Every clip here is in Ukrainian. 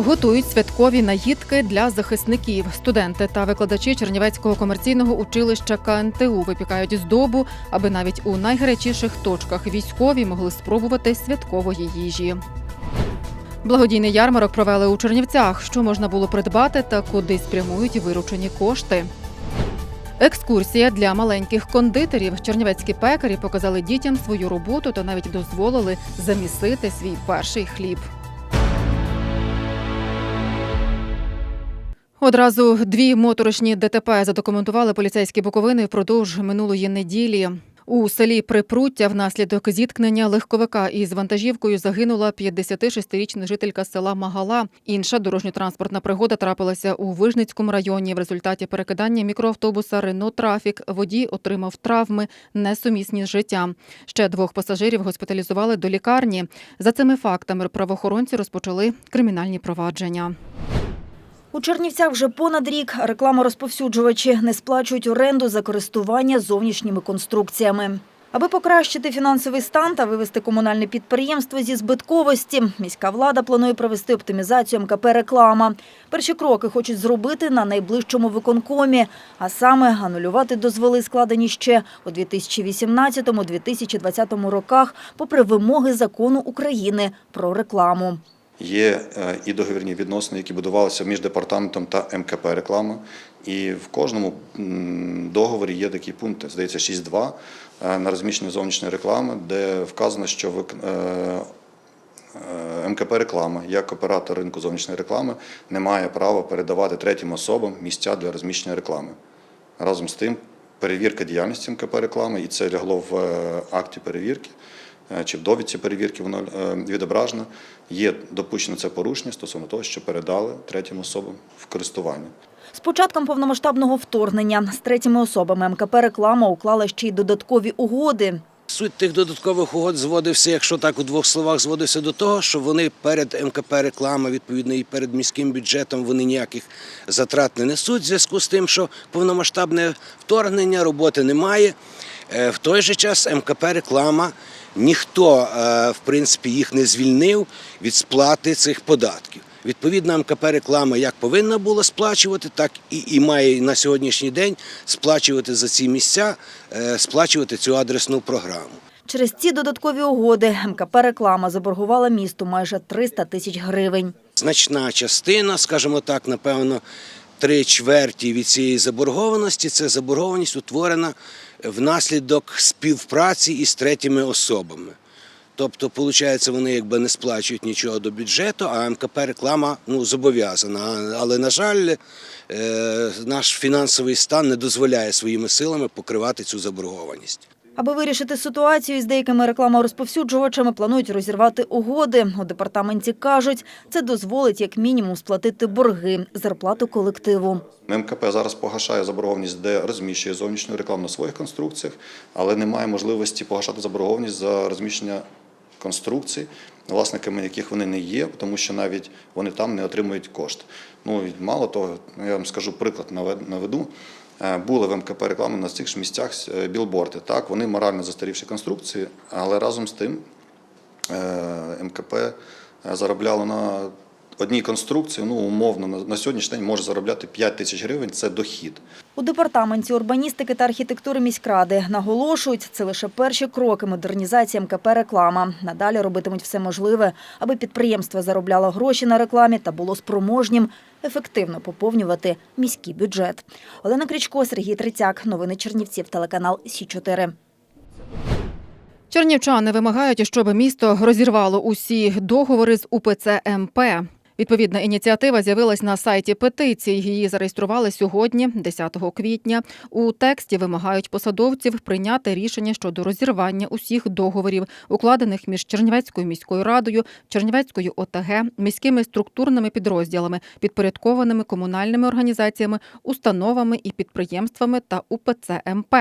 Готують святкові наїдки для захисників. Студенти та викладачі Чернівецького комерційного училища КНТУ випікають здобу, аби навіть у найгарячіших точках військові могли спробувати святкової їжі. Благодійний ярмарок провели у Чернівцях. Що можна було придбати та куди спрямують виручені кошти. Екскурсія для маленьких кондитерів. Чернівецькі пекарі показали дітям свою роботу та навіть дозволили замісити свій перший хліб. Одразу дві моторошні ДТП задокументували поліцейські Буковини впродовж минулої неділі. У селі Припруття внаслідок зіткнення легковика із вантажівкою загинула 56-річна жителька села Магала. Інша дорожньо-транспортна пригода трапилася у Вижницькому районі. В результаті перекидання мікроавтобуса Рено Трафік водій отримав травми, несумісні з життям. Ще двох пасажирів госпіталізували до лікарні. За цими фактами правоохоронці розпочали кримінальні провадження. У Чернівцях вже понад рік рекламорозповсюджувачі не сплачують оренду за користування зовнішніми конструкціями. Аби покращити фінансовий стан та вивести комунальне підприємство зі збитковості, міська влада планує провести оптимізацію МКП «Реклама». Перші кроки хочуть зробити на найближчому виконкомі, а саме анулювати дозволи, складені ще у 2018-2020 роках, попри вимоги закону України про рекламу. Є е, і договірні відносини, які будувалися між департаментом та МКП реклама. І в кожному договорі є такі пункти, здається, 6.2 е, на розміщення зовнішньої реклами, де вказано, що е, МКП реклама як оператор ринку зовнішньої реклами не має права передавати третім особам місця для розміщення реклами. Разом з тим, перевірка діяльності МКП реклами, і це лягло в акті перевірки чи в довідці перевірки воно е, відображено. Є допущено це порушення стосовно того, що передали третім особам в користування. З початком повномасштабного вторгнення з третіми особами МКП «Реклама» уклала ще й додаткові угоди. Суть тих додаткових угод зводився, якщо так у двох словах, зводився до того, що вони перед МКП реклама, відповідно, і перед міським бюджетом вони ніяких затрат не несуть. В зв'язку з тим, що повномасштабне вторгнення, роботи немає. Е, В той же час МКП реклама ніхто, е, в принципі, їх не звільнив від сплати цих податків. Відповідно, МКП реклама як повинна була сплачувати, так і, і має на сьогоднішній день сплачувати за ці місця, е, сплачувати цю адресну програму. Через ці додаткові угоди МКП «Реклама» заборгувала місту майже 300 тисяч гривень. Значна частина, скажімо так, напевно, три чверті від цієї заборгованості це заборгованість утворена внаслідок співпраці із третіми особами. Тобто, виходить, вони якби не сплачують нічого до бюджету, а МКП реклама ну, зобов'язана. Але, на жаль, е, наш фінансовий стан не дозволяє своїми силами покривати цю заборгованість. Аби вирішити ситуацію із деякими рекламорозповсюджувачами, планують розірвати угоди. У департаменті кажуть, це дозволить як мінімум сплатити борги, зарплату колективу. МКП зараз погашає заборгованість, де розміщує зовнішню рекламу на своїх конструкціях, але немає можливості погашати заборгованість за розміщення конструкцій, власниками яких вони не є, тому що навіть вони там не отримують кошти. Ну мало того, я вам скажу приклад навед- наведу. Е, Були в МКП реклами на цих ж місцях е, білборди. Так, вони морально застарівші конструкції, але разом з тим е, МКП заробляло на одній конструкції, ну умовно, на- сьогоднішній день може заробляти 5 тисяч гривень. Це дохід. У департаменті урбаністики та архітектури міськради наголошують, це лише перші кроки модернізації МКП «Реклама». Надалі робитимуть все можливе, аби підприємство заробляло гроші на рекламі та було спроможнім ефективно поповнювати міський бюджет. Олена Крічко, Сергій Трицяк. Новини Чернівців, телеканал Сі 4 Чернівчани вимагають, щоб місто розірвало усі договори з УПЦ МП. Відповідна ініціатива з'явилась на сайті петицій. Її зареєстрували сьогодні, 10 квітня. У тексті вимагають посадовців прийняти рішення щодо розірвання усіх договорів, укладених між Чернівецькою міською радою, Чернівецькою ОТГ, міськими структурними підрозділами, підпорядкованими комунальними організаціями, установами і підприємствами та УПЦ МП.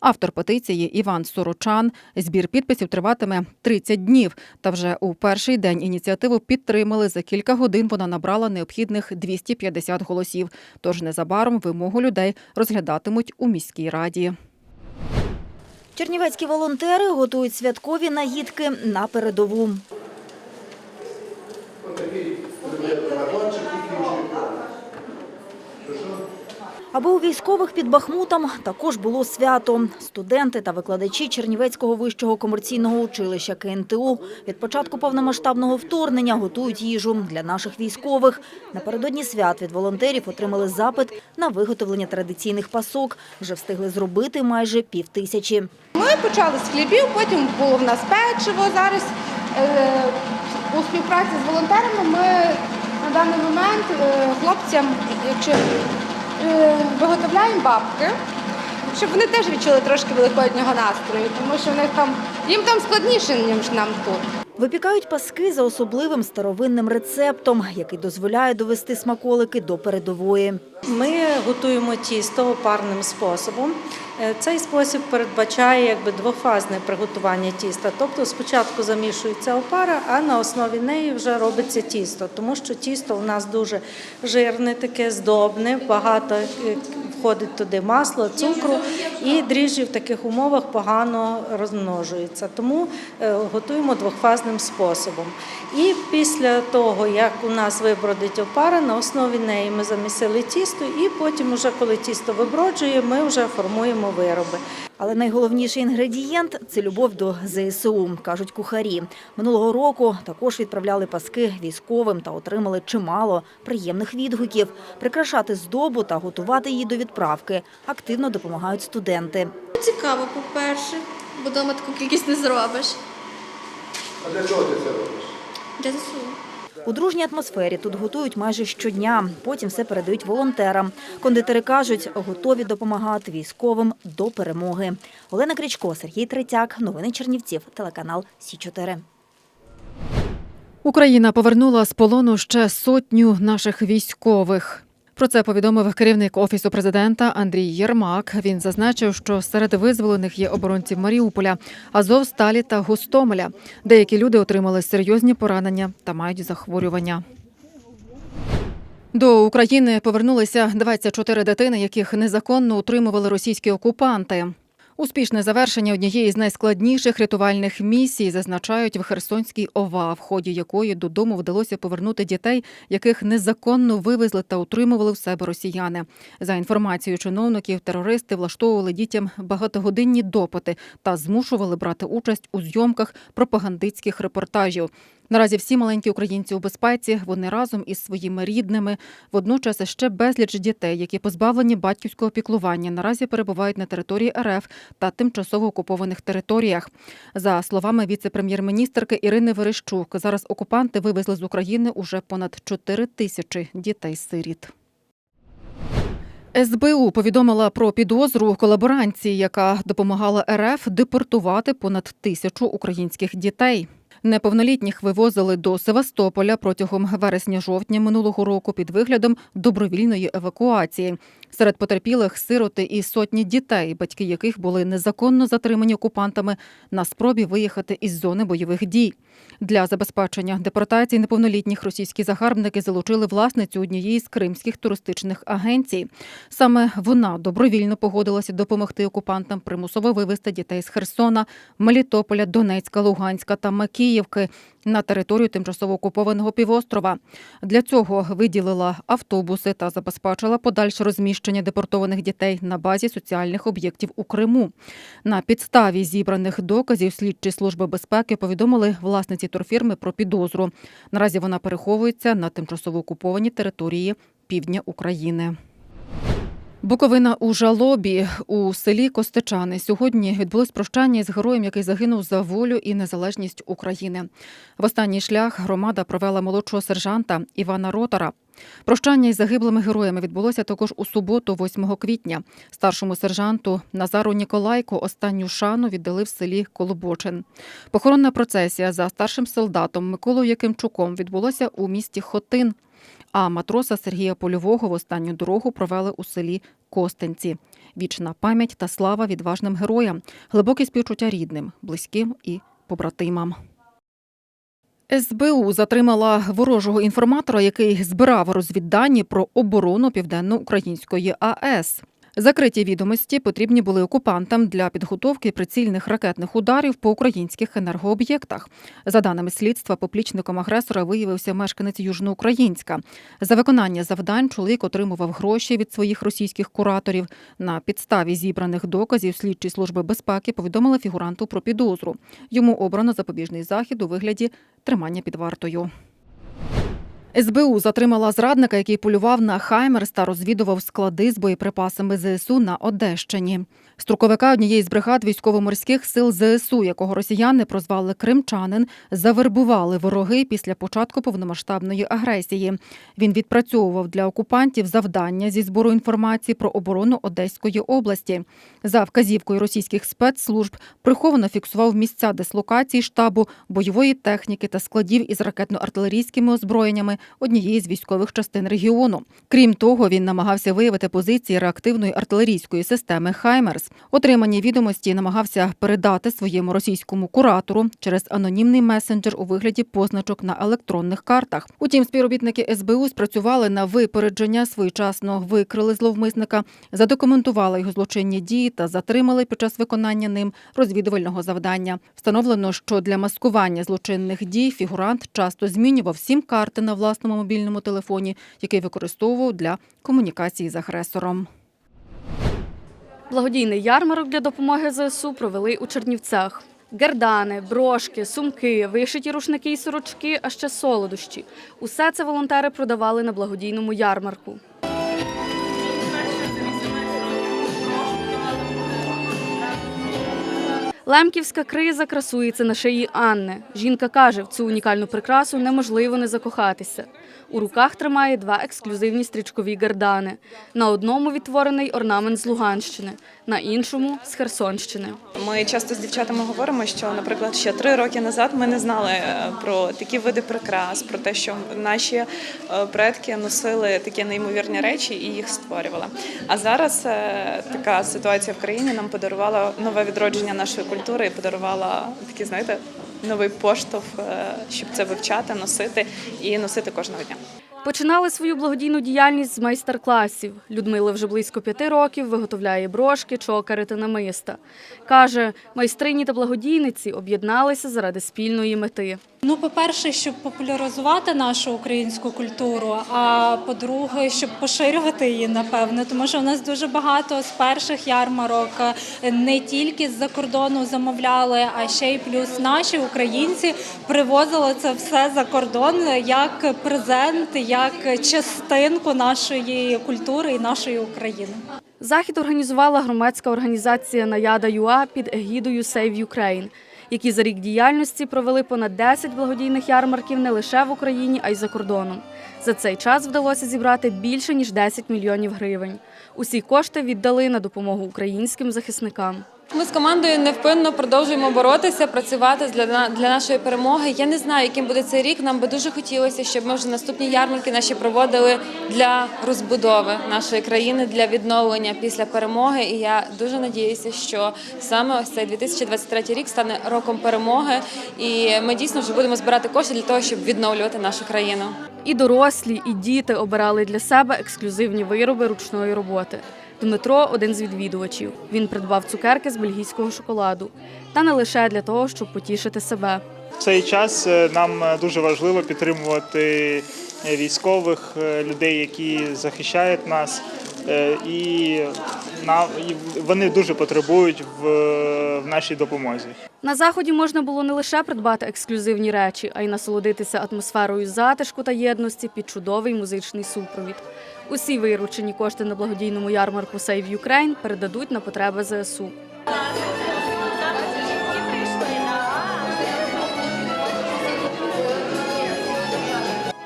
Автор петиції Іван Сорочан. Збір підписів триватиме 30 днів. Та вже у перший день ініціативу підтримали. За кілька годин вона набрала необхідних 250 голосів. Тож незабаром вимогу людей розглядатимуть у міській раді. Чернівецькі волонтери готують святкові наїдки на передову. Аби у військових під Бахмутом також було свято. Студенти та викладачі Чернівецького вищого комерційного училища КНТУ від початку повномасштабного вторгнення готують їжу для наших військових. Напередодні свят від волонтерів отримали запит на виготовлення традиційних пасок. Вже встигли зробити майже пів тисячі. Ми почали з хлібів, потім було в нас печиво. Зараз е, у співпраці з волонтерами ми на даний момент е, хлопцям, якщо виготовляємо бабки, щоб вони теж відчули трошки великоднього настрою, тому що в них там їм там складніше, ніж нам тут. Випікають паски за особливим старовинним рецептом, який дозволяє довести смаколики до передової. Ми готуємо тісто парним способом. Е, Цей спосіб передбачає якби двофазне приготування тіста. Тобто спочатку замішується опара, а на основі неї вже робиться тісто, тому що тісто у нас дуже жирне, таке здобне, багато е, входить туди масло, цукру, і дріжджі в таких умовах погано розмножуються. Тому е, готуємо двохфазним способом. І після того, як у нас вибродить опара, на основі неї ми замісили тісто, і потім, уже коли тісто виброджує, ми вже формуємо вироби. Але найголовніший інгредієнт це любов до ЗСУ, кажуть кухарі. Минулого року також відправляли паски військовим та отримали чимало приємних відгуків. Прикрашати здобу та готувати її до відправки активно допомагають студенти. Цікаво, по-перше, бо вдома таку кількість не зробиш. А для чого ти це робиш? Для ЗСУ. У дружній атмосфері тут готують майже щодня. Потім все передають волонтерам. Кондитери кажуть, готові допомагати військовим до перемоги. Олена Крічко, Сергій Третяк. Новини Чернівців. Телеканал Сі 4 Україна повернула з полону ще сотню наших військових. Про це повідомив керівник офісу президента Андрій Єрмак. Він зазначив, що серед визволених є оборонці Маріуполя, Азовсталі та Гостомеля. Деякі люди отримали серйозні поранення та мають захворювання. До України повернулися 24 дитини, яких незаконно утримували російські окупанти. Успішне завершення однієї з найскладніших рятувальних місій зазначають в Херсонській ОВА, в ході якої додому вдалося повернути дітей, яких незаконно вивезли та утримували в себе росіяни. За інформацією чиновників, терористи влаштовували дітям багатогодинні допити та змушували брати участь у зйомках пропагандистських репортажів. Наразі всі маленькі українці у безпеці. Вони разом із своїми рідними. Водночас ще безліч дітей, які позбавлені батьківського піклування, наразі перебувають на території РФ та тимчасово окупованих територіях. За словами віце-прем'єр-міністрки Ірини Верещук, зараз окупанти вивезли з України уже понад 4 тисячі дітей-сиріт. СБУ повідомила про підозру колаборанції, яка допомагала РФ депортувати понад тисячу українських дітей. Неповнолітніх вивозили до Севастополя протягом вересня-жовтня минулого року під виглядом добровільної евакуації. Серед потерпілих сироти і сотні дітей, батьки яких були незаконно затримані окупантами на спробі виїхати із зони бойових дій. Для забезпечення депортації неповнолітніх російські загарбники залучили власницю однієї з кримських туристичних агенцій. Саме вона добровільно погодилася допомогти окупантам примусово вивезти дітей з Херсона, Мелітополя, Донецька, Луганська та Макіївки на територію тимчасово окупованого півострова. Для цього виділила автобуси та забезпечила подальше розміщення депортованих дітей на базі соціальних об'єктів у Криму. На підставі зібраних доказів слідчі служби безпеки повідомили власниці турфірми про підозру. Наразі вона переховується на тимчасово окупованій території півдня України. Буковина у жалобі у селі Костечани сьогодні відбулось прощання із героєм, який загинув за волю і незалежність України. В останній шлях громада провела молодшого сержанта Івана Ротара. Прощання із загиблими героями відбулося також у суботу, 8 квітня. Старшому сержанту Назару Ніколайко останню шану віддали в селі Колобочин. Похоронна процесія за старшим солдатом Миколою Якимчуком відбулося у місті Хотин. А матроса Сергія Польового в останню дорогу провели у селі Костенці. Вічна пам'ять та слава відважним героям, глибокі співчуття рідним, близьким і побратимам. СБУ затримала ворожого інформатора, який збирав розвіддані про оборону південноукраїнської АЕС. Закриті відомості потрібні були окупантам для підготовки прицільних ракетних ударів по українських енергооб'єктах. За даними слідства, поплічником агресора виявився мешканець Южноукраїнська. За виконання завдань чоловік отримував гроші від своїх російських кураторів. На підставі зібраних доказів слідчі служби безпеки повідомили фігуранту про підозру. Йому обрано запобіжний захід у вигляді тримання під вартою. СБУ затримала зрадника, який полював на Хаймерс та розвідував склади з боєприпасами ЗСУ на Одещині. Струковика однієї з бригад військово-морських сил ЗСУ, якого росіяни прозвали Кримчанин, завербували вороги після початку повномасштабної агресії. Він відпрацьовував для окупантів завдання зі збору інформації про оборону Одеської області. За вказівкою російських спецслужб приховано фіксував місця дислокації штабу бойової техніки та складів із ракетно-артилерійськими озброєннями однієї з військових частин регіону. Крім того, він намагався виявити позиції реактивної артилерійської системи Хаймерс. Отримані відомості намагався передати своєму російському куратору через анонімний месенджер у вигляді позначок на електронних картах. Утім, співробітники СБУ спрацювали на випередження, своєчасно викрили зловмисника, задокументували його злочинні дії та затримали під час виконання ним розвідувального завдання. Встановлено, що для маскування злочинних дій фігурант часто змінював сім карти на власному мобільному телефоні, який використовував для комунікації з агресором. Благодійний ярмарок для допомоги ЗСУ провели у Чернівцях. Гердани, брошки, сумки, вишиті рушники і сорочки, а ще солодощі. Усе це волонтери продавали на благодійному ярмарку. Лемківська криза красується на шиї Анни. Жінка каже, в цю унікальну прикрасу неможливо не закохатися. У руках тримає два ексклюзивні стрічкові гардани. На одному відтворений орнамент з Луганщини, на іншому з Херсонщини. Ми часто з дівчатами говоримо, що, наприклад, ще три роки назад ми не знали е, про такі види прикрас, про те, що наші е, предки носили такі неймовірні речі і їх створювали. А зараз е, така ситуація в країні нам подарувала нове відродження нашої культури і подарувала такі, знаєте, новий поштовх, е, щоб це вивчати, носити і носити кожного дня. Починали свою благодійну діяльність з майстер-класів. Людмила вже близько п'яти років виготовляє брошки, чокери та намиста. Каже, майстрині та благодійниці об'єдналися заради спільної мети. Ну, по-перше, щоб популяризувати нашу українську культуру, а по-друге, щоб поширювати її, напевне, тому що у нас дуже багато з перших ярмарок е, не тільки з-за кордону замовляли, а ще й плюс наші українці привозили це все за кордон як презент, як частинку нашої культури і нашої України. Захід організувала громадська організація Наяда ЮА під егідою Save Ukraine, які за рік діяльності провели понад 10 благодійних ярмарків не лише в Україні, а й за кордоном. За цей час вдалося зібрати більше ніж 10 мільйонів гривень. Усі кошти віддали на допомогу українським захисникам. Ми з командою невпинно продовжуємо боротися, працювати для для нашої перемоги. Я не знаю, яким буде цей рік. Нам би дуже хотілося, щоб ми вже наступні ярмарки наші проводили для розбудови нашої країни, для відновлення після перемоги. І я дуже надіюся, що саме ось цей 2023 рік стане роком перемоги, і ми дійсно вже будемо збирати кошти для того, щоб відновлювати нашу країну. І дорослі, і діти обирали для себе ексклюзивні вироби ручної роботи. Дмитро один з відвідувачів. Він придбав цукерки з бельгійського шоколаду. Та не лише для того, щоб потішити себе. В цей час е, нам е, дуже важливо підтримувати е, військових людей, які захищають нас, і на- вони дуже потребують в, в нашій допомозі. На заході можна було не лише придбати ексклюзивні речі, а й насолодитися атмосферою затишку та єдності під чудовий музичний супровід. Усі виручені кошти на благодійному ярмарку Save Ukraine передадуть на потреби ЗСУ.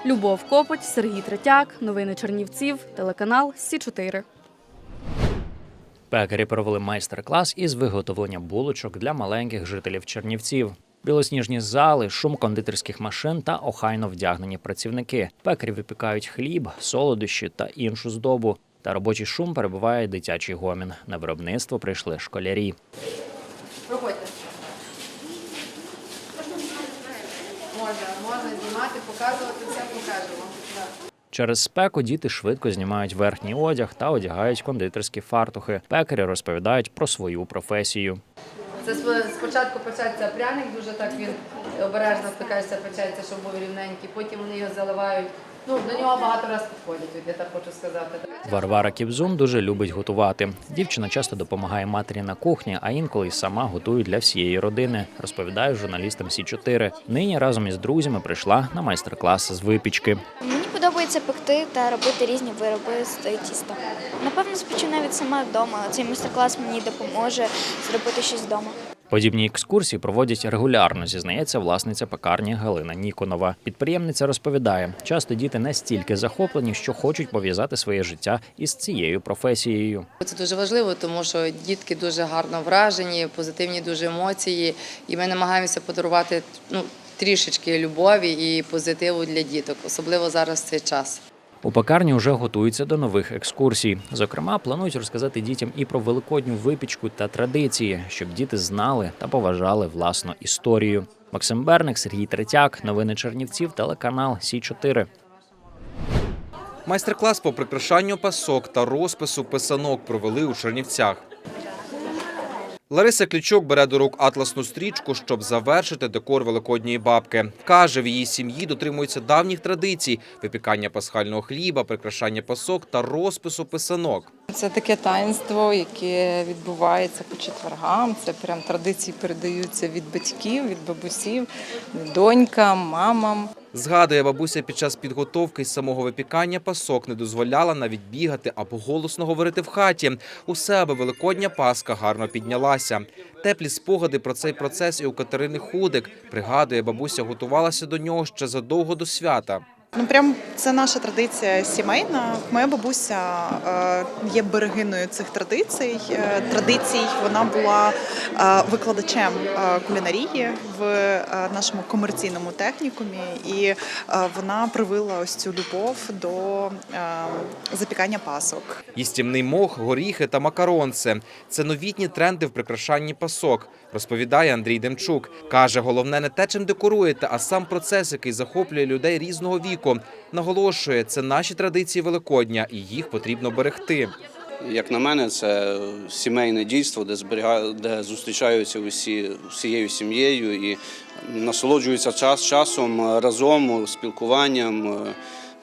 Любов Копоть, Сергій Третяк, новини Чернівців, телеканал Сі 4 Пекарі провели майстер-клас із виготовлення булочок для маленьких жителів Чернівців. Білосніжні зали, шум кондитерських машин та охайно вдягнені працівники. Пекарі випікають хліб, солодощі та іншу здобу. Та робочий шум перебуває дитячий гомін. На виробництво прийшли школярі. Проходьте. Можна, можна знімати, показувати, все покажемо. Через спеку діти швидко знімають верхній одяг та одягають кондитерські фартухи. Пекарі розповідають про свою професію. Це спочатку печеться пряник, дуже так він обережно стикається, печеться, щоб був рівненький. Потім вони його заливають. Ну, до нього багато разів підходять, я так хочу сказати. Варвара Кібзун дуже любить готувати. Дівчина часто допомагає матері на кухні, а інколи й сама готує для всієї родини, розповідає журналістам Сі 4 Нині разом із друзями прийшла на майстер-клас з випічки. Мені подобається пекти та робити різні вироби з тіста. Напевно, спочу навіть сама вдома. Цей майстер-клас мені допоможе зробити щось вдома. Подібні екскурсії проводять регулярно, зізнається власниця пекарні Галина Ніконова. Підприємниця розповідає, часто діти настільки захоплені, що хочуть пов'язати своє життя із цією професією. Це дуже важливо, тому що дітки дуже гарно вражені, позитивні дуже емоції, і ми намагаємося подарувати ну, трішечки любові і позитиву для діток, особливо зараз цей час. У пекарні вже готуються до нових екскурсій. Зокрема, планують розказати дітям і про великодню випічку та традиції, щоб діти знали та поважали власну історію. Максим Берник, Сергій Третяк, новини Чернівців, телеканал Сі 4 Майстер-клас по прикрашанню пасок та розпису писанок провели у Чернівцях. Лариса Клічок бере до рук атласну стрічку, щоб завершити декор великодньої бабки. Каже, в її сім'ї дотримуються давніх традицій: випікання пасхального хліба, прикрашання пасок та розпису писанок. Це таке таїнство, яке відбувається по четвергам. Це прям традиції передаються від батьків, від бабусів, донькам, мамам. Згадує, бабуся під час підготовки з самого випікання пасок не дозволяла навіть бігати або голосно говорити в хаті. Усе, аби великодня паска гарно піднялася. Теплі спогади про цей процес і у Катерини Худик. Пригадує, бабуся готувалася до нього ще задовго до свята. Ну прям це наша традиція сімейна. Моя бабуся е, є берегиною цих традицій. Е, традицій вона була е, викладачем кулінарії в нашому комерційному технікумі, і вона привила ось цю любов до запікання пасок. Їстівний мох, горіхи та макаронце – це новітні тренди в прикрашанні пасок, розповідає Андрій Демчук. Каже, головне не те, чим декоруєте, а сам процес, який захоплює людей різного віку. Наголошує, це наші традиції Великодня, і їх потрібно берегти. Як на мене, це сімейне дійство, де зберіга... де зустрічаються усі всією сім'єю і насолоджуються час часом разом, спілкуванням,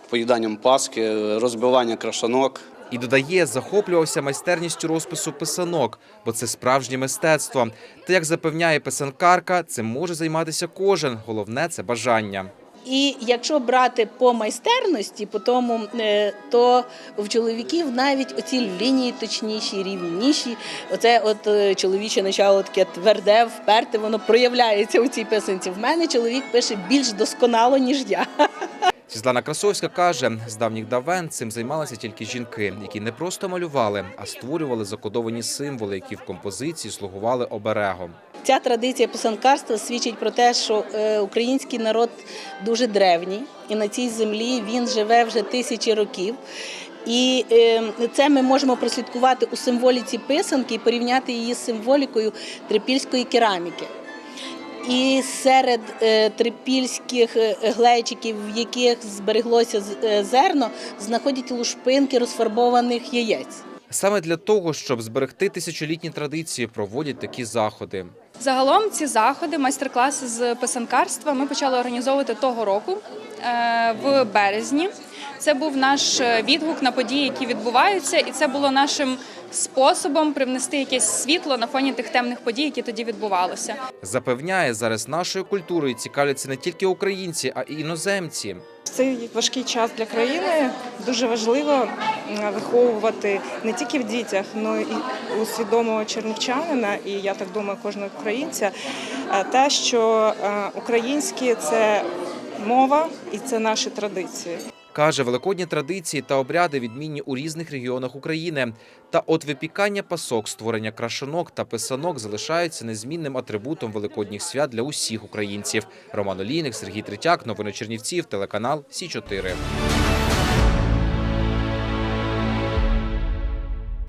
поїданням паски, розбивання крашанок. І додає, захоплювався майстерністю розпису писанок, бо це справжнє мистецтво. Та як запевняє писанкарка, цим може займатися кожен. Головне це бажання. І якщо брати по майстерності, по тому, е, то в чоловіків навіть оці лінії точніші, рівніші. Оце от е, чоловіче начало таке тверде, вперте, воно проявляється у цій писанці. В мене чоловік пише більш досконало, ніж я. Світлана Красовська каже, з давніх давен цим займалися тільки жінки, які не просто малювали, а створювали закодовані символи, які в композиції слугували оберегом. Ця традиція писанкарства свідчить про те, що е, український народ дуже древній, і на цій землі він живе вже тисячі років. І е, це ми можемо прослідкувати у символіці писанки і порівняти її з символікою трипільської кераміки. І серед е, трипільських е, глечиків, в яких збереглося з- е, зерно, знаходять лушпинки розфарбованих яєць. Саме для того, щоб зберегти тисячолітні традиції, проводять такі заходи. Загалом ці заходи, майстер-класи з писанкарства ми почали організовувати того року в березні. Це був наш е, відгук на події, які відбуваються, і це було нашим способом привнести якесь світло на фоні тих темних подій, які тоді відбувалися. Запевняє, зараз нашою культурою цікавляться не тільки українці, а й іноземці. Цей важкий час для країни дуже важливо виховувати не тільки в дітях, але і у свідомого чернівчанина, і я так думаю, кожного українця, те, що е, українське це мова і це наші традиції. Каже, великодні традиції та обряди відмінні у різних регіонах України. Та от випікання пасок, створення крашанок та писанок залишаються незмінним атрибутом великодніх свят для усіх українців. Роман Олійник, Сергій Третяк, новини Чернівців, телеканал Сі 4